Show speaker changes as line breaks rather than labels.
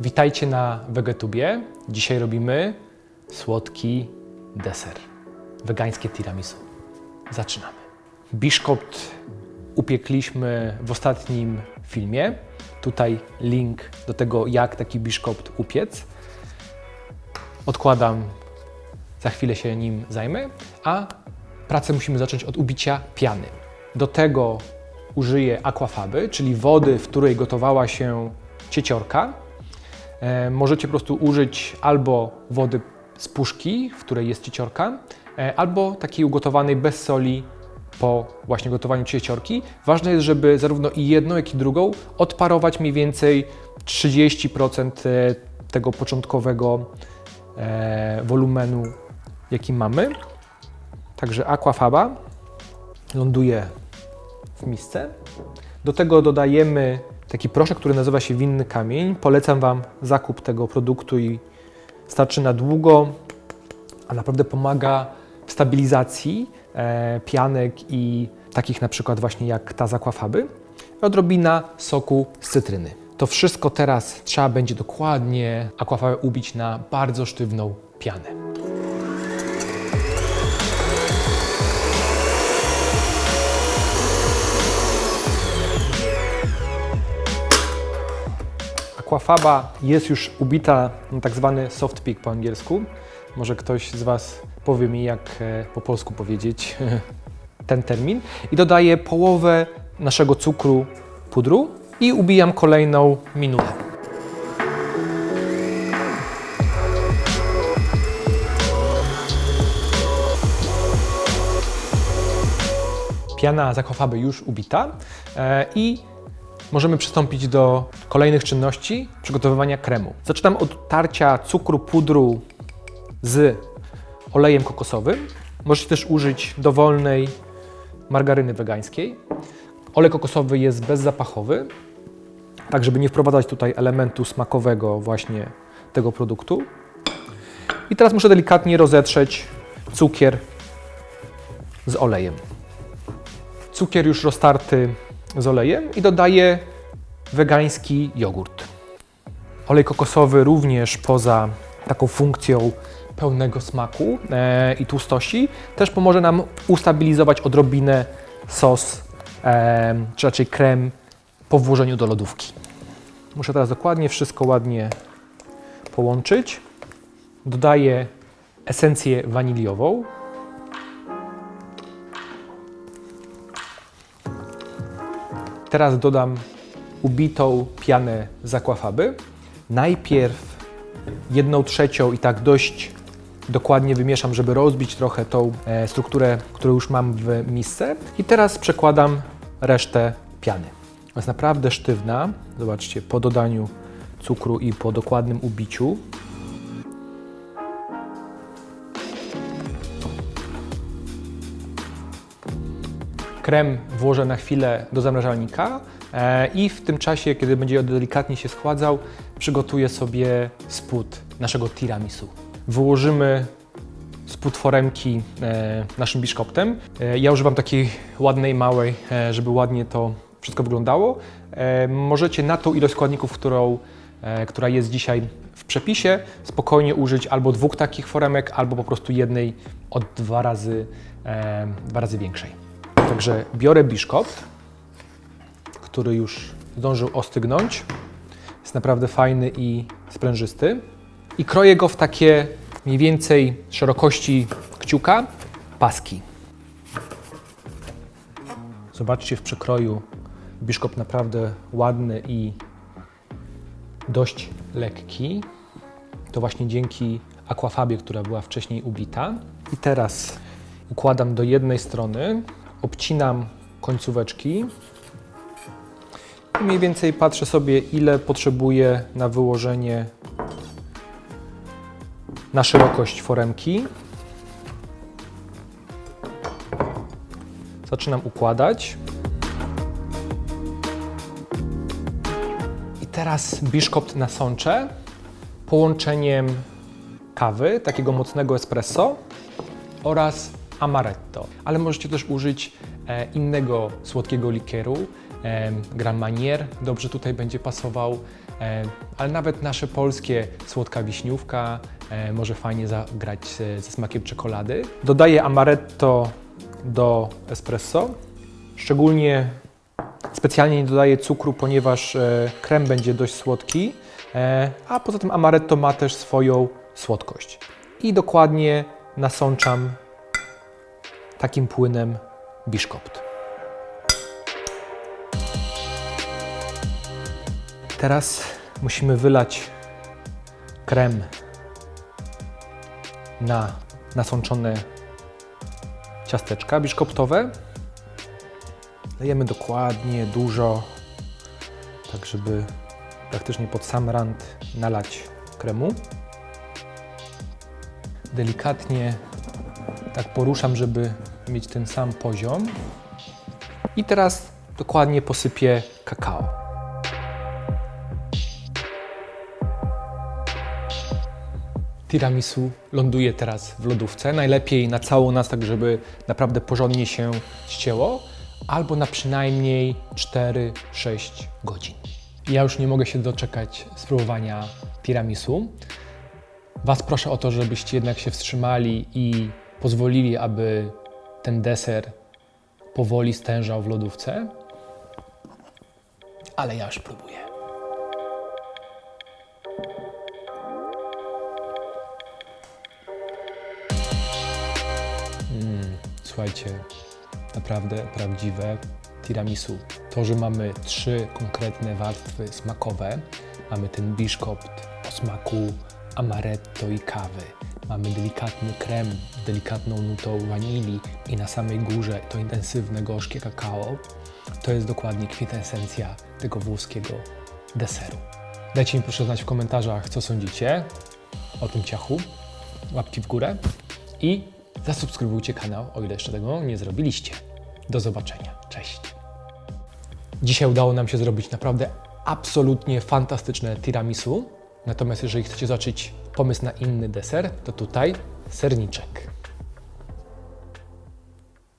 Witajcie na Wegetubie. Dzisiaj robimy słodki deser. Wegańskie tiramisu. Zaczynamy. Biszkopt upiekliśmy w ostatnim filmie. Tutaj link do tego, jak taki biszkopt upiec. Odkładam, za chwilę się nim zajmę, a pracę musimy zacząć od ubicia piany. Do tego użyję aquafaby, czyli wody, w której gotowała się cieciorka. E, możecie po prostu użyć albo wody z puszki, w której jest cieciorka, e, albo takiej ugotowanej bez soli po właśnie gotowaniu cieciorki. Ważne jest, żeby zarówno i jedną, jak i drugą odparować mniej więcej 30% e, tego początkowego wolumenu, jaki mamy. Także aquafaba ląduje w misce. Do tego dodajemy taki proszek, który nazywa się winny kamień. Polecam Wam zakup tego produktu i starczy na długo, a naprawdę pomaga w stabilizacji e, pianek i takich na przykład właśnie jak ta z aquafaby. Odrobina soku z cytryny. To wszystko teraz trzeba będzie dokładnie aquafabę ubić na bardzo sztywną pianę. Aquafaba jest już ubita na tak zwany soft peak po angielsku. Może ktoś z Was powie mi, jak e, po polsku powiedzieć ten termin. I dodaję połowę naszego cukru pudru i ubijam kolejną minutę. Piana z aquafaby już ubita e, i możemy przystąpić do kolejnych czynności przygotowywania kremu. Zaczynam od tarcia cukru pudru z olejem kokosowym. Możecie też użyć dowolnej margaryny wegańskiej. Olej kokosowy jest bezzapachowy, tak żeby nie wprowadzać tutaj elementu smakowego właśnie tego produktu. I teraz muszę delikatnie rozetrzeć cukier z olejem. Cukier już roztarty z olejem i dodaję wegański jogurt. Olej kokosowy również poza taką funkcją pełnego smaku e, i tłustości też pomoże nam ustabilizować odrobinę sos, e, czy raczej krem po włożeniu do lodówki. Muszę teraz dokładnie wszystko ładnie połączyć. Dodaję esencję waniliową. Teraz dodam ubitą pianę z aquafaby. Najpierw jedną trzecią i tak dość dokładnie wymieszam, żeby rozbić trochę tą e, strukturę, którą już mam w misce. I teraz przekładam resztę piany. Jest naprawdę sztywna. Zobaczcie, po dodaniu cukru i po dokładnym ubiciu. Krem włożę na chwilę do zamrażalnika e, i w tym czasie, kiedy będzie delikatnie się schładzał, przygotuję sobie spód naszego tiramisu. Wyłożymy spód foremki e, naszym biszkoptem. E, ja używam takiej ładnej, małej, żeby ładnie to wszystko wyglądało. Możecie na tą ilość składników, którą, która jest dzisiaj w przepisie, spokojnie użyć albo dwóch takich foremek, albo po prostu jednej od dwa razy, dwa razy większej. Także biorę biszkopt, który już zdążył ostygnąć. Jest naprawdę fajny i sprężysty. I kroję go w takie mniej więcej szerokości kciuka paski. Zobaczcie w przekroju biszkopt naprawdę ładny i dość lekki. To właśnie dzięki akwafabie, która była wcześniej ubita. I teraz układam do jednej strony, obcinam końcóweczki i mniej więcej patrzę sobie, ile potrzebuję na wyłożenie na szerokość foremki. Zaczynam układać. I teraz biszkopt nasączę połączeniem kawy, takiego mocnego espresso oraz amaretto. Ale możecie też użyć e, innego słodkiego likieru, e, Grand Marnier. Dobrze tutaj będzie pasował. e, ale nawet nasze polskie słodka wiśniówka może fajnie zagrać ze, smakiem czekolady. Dodaję amaretto do espresso. Szczególnie specjalnie nie dodaję cukru, ponieważ krem będzie dość słodki, a poza tym amaretto ma też swoją słodkość. I dokładnie nasączam takim płynem biszkopt. Teraz musimy wylać krem na nasączone ciasteczka biszkoptowe. Dajemy dokładnie dużo, tak żeby praktycznie pod sam rand nalać kremu. Delikatnie tak poruszam, żeby mieć ten sam poziom. I teraz dokładnie posypię kakao. Tiramisu ląduje teraz w lodówce. Najlepiej na całą nas, tak żeby naprawdę porządnie się ścięło, albo na przynajmniej 4-6 godzin. Ja już nie mogę się doczekać spróbowania tiramisu. Was proszę o to, żebyście jednak się wstrzymali i pozwolili, aby ten deser powoli stężał w lodówce. Ale ja już próbuję. Mm, słuchajcie, naprawdę prawdziwe tiramisu. To, że mamy trzy konkretne warstwy smakowe, mamy ten biszkopt o smaku amaretto i kawy, mamy delikatny krem z delikatną nutą wanilii i na samej górze to intensywne, gorzkie kakao, to jest dokładnie kwintesencja tego włoskiego deseru. Dajcie mi proszę znać w komentarzach, co sądzicie o tym ciachu. Łapki w górę i zasubskrybujcie kanał, o ile jeszcze tego nie zrobiliście. Do zobaczenia. Cześć. Dzisiaj udało nam się zrobić naprawdę absolutnie fantastyczne tiramisu. Natomiast jeżeli chcecie zobaczyć pomysł na inny deser, to tutaj serniczek.